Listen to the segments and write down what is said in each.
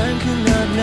นานขนาดไหน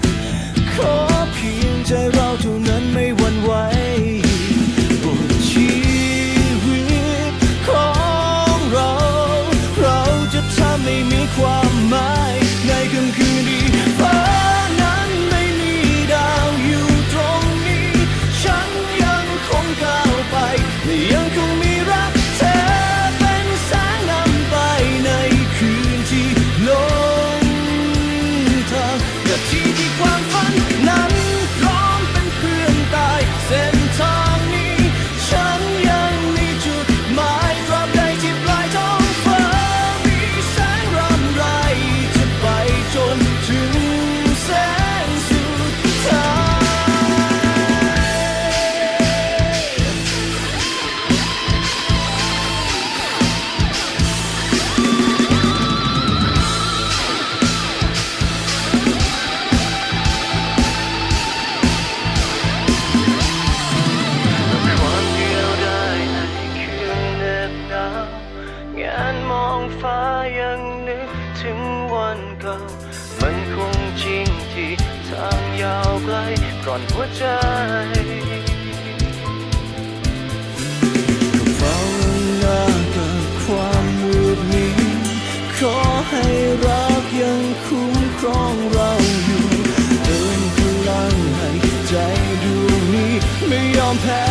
วันเก่ามันคงจริงที่ทางยาวไกลกร่อนหัวใจก็เฝ้าหน้ากับความมืดมิดขอให้รักยังคุ้มครองเราอยู่เติมพลังให้ใจดวงนี้ไม่ยอมแพ้